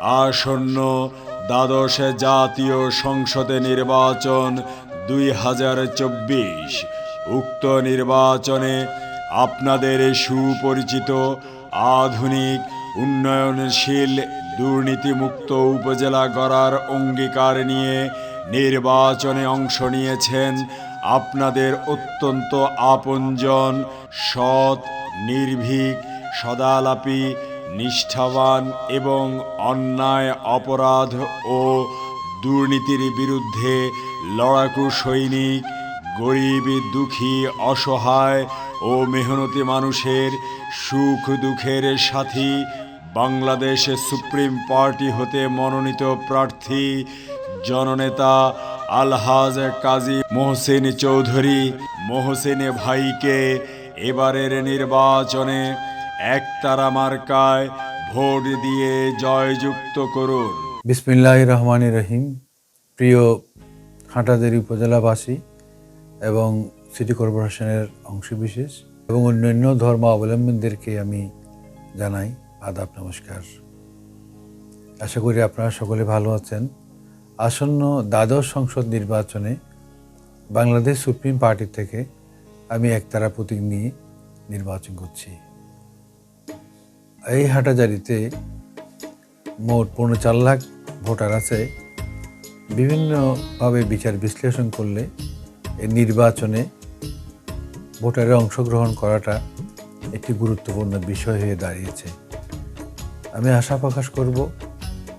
আসন্ন দ্বাদশ জাতীয় সংসদে নির্বাচন দুই হাজার চব্বিশ। উক্ত নির্বাচনে আপনাদের সুপরিচিত আধুনিক, উন্নয়নশীল, দুর্নীতিমুক্ত উপজেলা গড়ার অঙ্গীকার নিয়ে নির্বাচনে অংশ নিয়েছেন আপনাদের অত্যন্ত আপনজন, সৎ, নির্ভীক, সদালাপী নিষ্ঠাবান এবং অন্যায়, অপরাধ ও দুর্নীতির বিরুদ্ধে লড়াকু সৈনিক, গরিব, দুঃখী, অসহায় ও মেহনতি মানুষের সুখ দুঃখের সাথী বাংলাদেশ সুপ্রিম পার্টি হতে মনোনীত প্রার্থী জননেতা আলহাজ কাজী মোহসেন চৌধুরী, মোহসেন ভাইকে এবারের নির্বাচনে একতারা মার্কায় ভোট দিয়ে জয়যুক্ত করুন। বিসমিল্লাহ রহমান রহিম। প্রিয় হাঁটাদের উপজেলাবাসী এবং সিটি কর্পোরেশনের অংশবিশেষ এবং অন্যান্য ধর্ম অবলম্বনদেরকে আমি জানাই আদাব, নমস্কার। আশা করি আপনারা সকলে ভালো আছেন। আসন্ন দ্বাদশ সংসদ নির্বাচনে বাংলাদেশ সুপ্রিম পার্টি থেকে আমি একতারা প্রতীক নিয়ে নির্বাচন করছি। এই হাটাজারিতে মোট পৌনে চার লাখ ভোটার আছে। বিভিন্নভাবে বিচার বিশ্লেষণ করলে এই নির্বাচনে ভোটারের অংশগ্রহণ করাটা একটি গুরুত্বপূর্ণ বিষয় হয়ে দাঁড়িয়েছে। আমি আশা প্রকাশ করব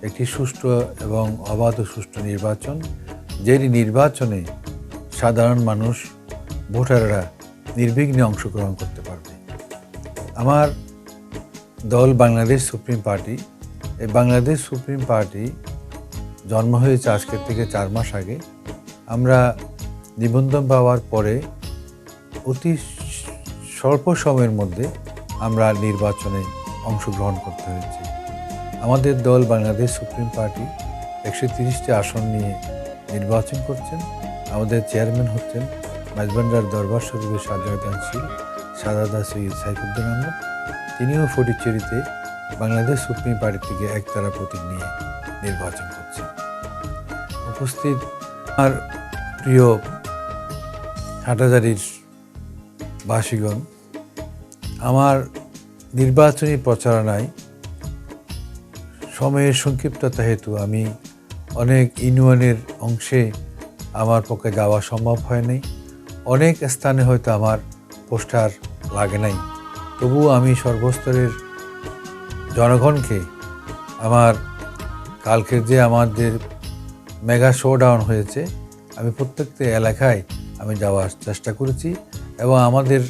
একটি সুষ্ঠু এবং অবাধ ও সুষ্ঠু নির্বাচন, যেই নির্বাচনে সাধারণ মানুষ ভোটাররা নির্বিঘ্নে অংশগ্রহণ করতে পারবে। আমার দল বাংলাদেশ সুপ্রিম পার্টি। এই বাংলাদেশ সুপ্রিম পার্টি জন্ম হয়েছে আজকের থেকে চার মাস আগে। আমরা নিবন্ধন পাওয়ার পরে অতি স্বল্প সময়ের মধ্যে আমরা নির্বাচনে অংশগ্রহণ করতে হয়েছে। আমাদের দল বাংলাদেশ সুপ্রিম পার্টি একশো তিরিশটি আসন নিয়ে নির্বাচন করছেন। আমাদের চেয়ারম্যান হচ্ছেন মাঝবান্ডার দরবার শরীফের শাহজাহানশীল সাদাদা সৈয়দ সাইফুদ্দিন আহমদ। তিনিও ফটিকচুরিতে বাংলাদেশ সুপ্রিম পার্টি থেকে একতারা প্রতীক নিয়ে নির্বাচন করছেন। উপস্থিত আমার প্রিয় হাটাজারির বাসীগণ, আমার নির্বাচনী প্রচারণায় সময়ের সংক্ষিপ্ততা হেতু আমি অনেক ইউনিয়নের অংশে আমার পক্ষে যাওয়া সম্ভব হয়নি অনেক স্থানে হয়তো আমার পোস্টার লাগে নাই। তবুও আমি সর্বস্তরের জনগণকে আমার কালকের যে আমাদের মেগা শো ডাউন হয়েছে, আমি প্রত্যেকটি এলাকায় আমি যাওয়ার চেষ্টা করেছি এবং আমাদের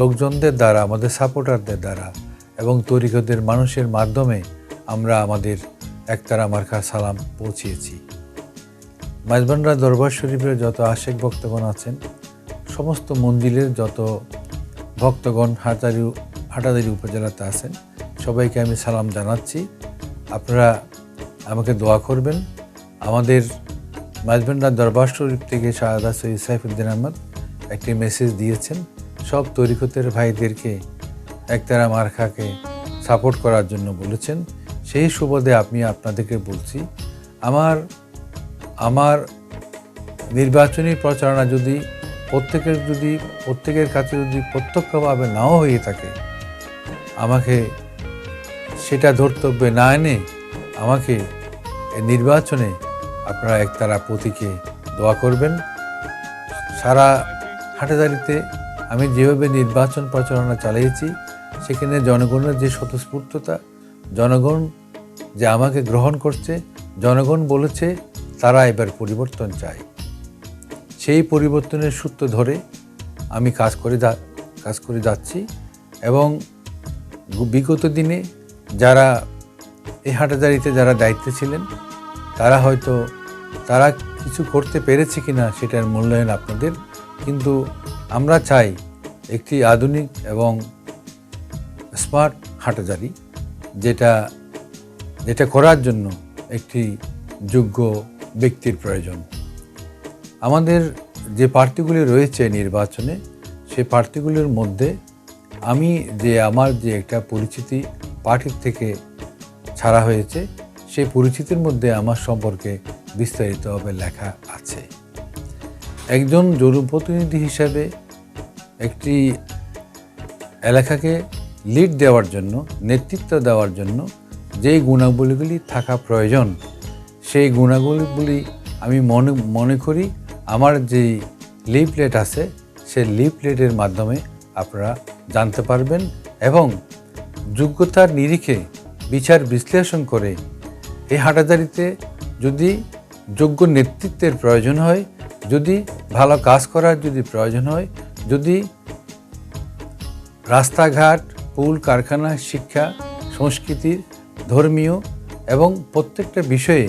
লোকজনদের দ্বারা, আমাদের সাপোর্টারদের দ্বারা এবং তরিকদের মানুষের মাধ্যমে আমরা আমাদের একতারা মার্কার সালাম পৌঁছিয়েছি। মাইজবান্ডা দরবার শরীফের যত আশেক ভক্তগণ আছেন, সমস্ত মন্দিরের যত ভক্তগণ হাটারি হাটাদারি উপজেলাতে আছেন। সবাইকে আমি সালাম জানাচ্ছি। আপনারা আমাকে দোয়া করবেন। আমাদের মাঝবেন্ডার দরবার শরীফ থেকে শাহাদা সৈয়দ সাইফুদ্দিন আহমদ একটি মেসেজ দিয়েছেন, সব তরিকতের ভাইদেরকে একতারা মার্খাকে সাপোর্ট করার জন্য বলেছেন। সেই সুবাদে আমি আপনাদেরকে বলছি, আমার আমার নির্বাচনী প্রচারণা যদি প্রত্যেকের যদি, প্রত্যেকের কাছে যদি প্রত্যক্ষভাবে নাও হয়ে থাকে, আমাকে সেটা ধর্তব্যে না এনে আমাকে নির্বাচনে আপনারা একতারা প্রতীকে দোয়া করবেন। সারা হাটেদারিতে আমি যেভাবে নির্বাচন প্রচারণা চালিয়েছি, সেখানে জনগণের যে স্বতঃস্ফূর্ততা, জনগণ যে আমাকে গ্রহণ করছে, জনগণ বলেছে, তারা এবার পরিবর্তন চায়। সেই পরিবর্তনের সূত্র ধরে আমি কাজ করে যা, কাজ করে যাচ্ছি এবং বিগত দিনে যারা এই হাটাজারিতে যারা দায়িত্বে ছিলেন, তারা হয়তো, তারা কিছু করতে পেরেছে কি না সেটার মূল্যায়ন আপনাদের, কিন্তু আমরা চাই একটি আধুনিক এবং স্মার্ট হাটাজারি, যেটা যেটা করার জন্য একটি যোগ্য ব্যক্তির প্রয়োজন। আমাদের যে প্রার্থীগুলি রয়েছে নির্বাচনে সেই প্রার্থীগুলির মধ্যে আমি যে আমার যে একটা পরিচিতি পার্টির থেকে ছাড়া হয়েছে সেই পরিচিতির মধ্যে আমার সম্পর্কে বিস্তারিতভাবে লেখা আছে। একজন জনপ্রতিনিধি হিসাবে একটি এলাকাকে লিড দেওয়ার জন্য, নেতৃত্ব দেওয়ার জন্য যেই গুণাবলীগুলি থাকা প্রয়োজন, সেই গুণাবলীগুলি আমি মনে মনে করি আমার যেই লিফলেট আছে সেই লিফলেটের মাধ্যমে আপনারা জানতে পারবেন এবং যোগ্যতার নিরিখে বিচার বিশ্লেষণ করে এই হাঁটাদারিতে যদি যোগ্য নেতৃত্বের প্রয়োজন হয়, যদি ভালো কাজ করার যদি প্রয়োজন হয়, যদি রাস্তাঘাট, পুল, কারখানা, শিক্ষা, সংস্কৃতির, ধর্মীয় এবং প্রত্যেকটা বিষয়ে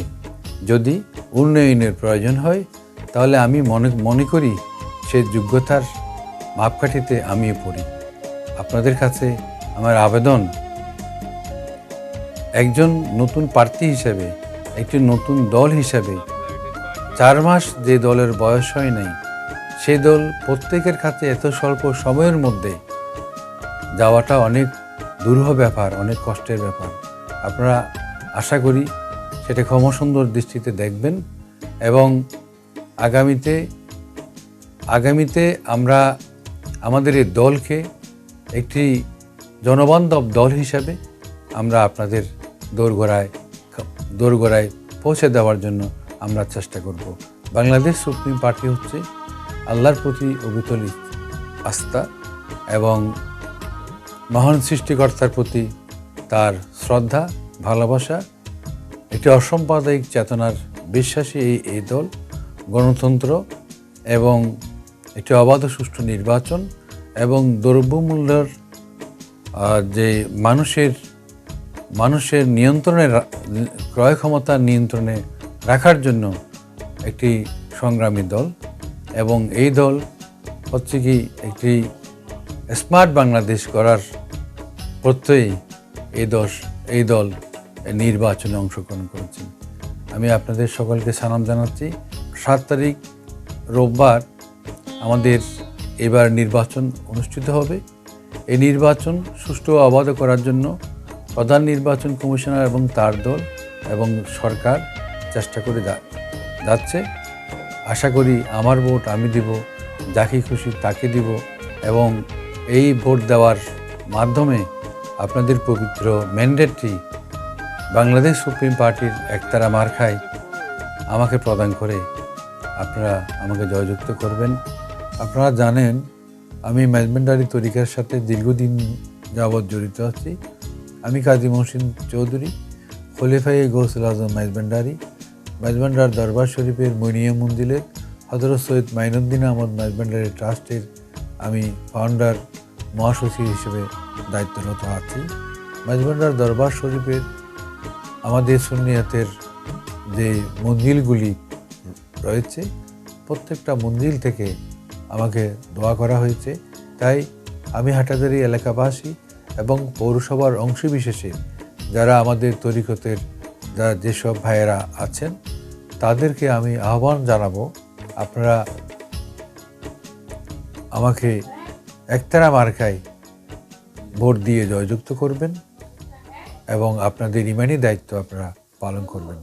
যদি উন্নয়নের প্রয়োজন হয় তাহলে আমি মনে মনে করি সে যোগ্যতার মাপকাঠিতে আমিও পড়ি। আপনাদের কাছে আমার আবেদন, একজন নতুন প্রার্থী হিসেবে, একটি নতুন দল হিসেবে, চার মাস যে দলের বয়স হয় নাই, সে দল প্রত্যেকের কাছে এত স্বল্প সময়ের মধ্যে যাওয়াটা অনেক দুরূহ ব্যাপার, অনেক কষ্টের ব্যাপার। আপনারা আশা করি সেটা ক্ষমসুন্দর দৃষ্টিতে দেখবেন এবং আগামীতে আগামীতে আমরা আমাদের এই দলকে একটি জনবান্ধব দল হিসাবে আমরা আপনাদের দোরগোড়ায় দোরগোড়ায় পৌঁছে দেওয়ার জন্য আমরা চেষ্টা করব। বাংলাদেশ সুপ্রিম পার্টি হচ্ছে আল্লাহর প্রতি অবিচল আস্থা এবং মহান সৃষ্টিকর্তার প্রতি তার শ্রদ্ধা, ভালোবাসা, একটি অসাম্প্রদায়িক চেতনার বিশ্বাসী এই এই দল। গণতন্ত্র এবং একটি অবাধ সুষ্ঠু নির্বাচন এবং দ্রব্যমূল্যের যে মানুষের মানুষের নিয়ন্ত্রণে ক্রয় ক্ষমতা নিয়ন্ত্রণে রাখার জন্য একটি সংগ্রামী দল এবং এই দল হচ্ছে কি একটি স্মার্ট বাংলাদেশ করার প্রত্যয়েই এই দশ, এই দল নির্বাচনে অংশগ্রহণ করেছেন আমি আপনাদের সকলকে সালাম জানাচ্ছি। সাত তারিখ রোববার আমাদের এবার নির্বাচন অনুষ্ঠিত হবে। এই নির্বাচন সুষ্ঠু অবাধ করার জন্য প্রধান নির্বাচন কমিশনার এবং তার দল এবং সরকার চেষ্টা করে যাচ্ছে। আশা করি আমার ভোট আমি দিব, যাকে খুশি তাকে দিব এবং এই ভোট দেওয়ার মাধ্যমে আপনাদের পবিত্র ম্যান্ডেটটি বাংলাদেশ সুপ্রিম পার্টির একতারা মার্খায় আমাকে প্রদান করে আপনারা আমাকে জয়যুক্ত করবেন। আপনারা জানেন, আমি ম্যাজমেন্টারি তরিকার সাথে দীর্ঘদিন যাবৎ জড়িত আছি। আমি কাজী মহসিন চৌধুরী খলিফাই গৌসুল আজম মাইজবান্ডারি মাইজবান্ডার দরবার শরীফের মনিয়া মন্দিরের হজরত সৈয়দ মাইনুদ্দিন আহমদ মাইজবান্ডারি ট্রাস্টের আমি ফাউন্ডার মহাসচিব হিসেবে দায়িত্বরত আছি। মাইজবান্ডার দরবার শরীফের আমাদের সুনিয়াতের যে মন্দিরগুলি রয়েছে। প্রত্যেকটা মন্দির থেকে আমাকে দোয়া করা হয়েছে। তাই আমি হাটাদারি এলাকাবাসী এবং পৌরসভার অংশবিশেষে যারা আমাদের তরিকতের যারা যেসব ভাইয়েরা আছেন, তাদেরকে আমি আহ্বান জানাব, আপনারা আমাকে একতারা মার্কায় ভোট দিয়ে জয়যুক্ত করবেন এবং আপনাদের ইমানি দায়িত্ব আপনারা পালন করবেন।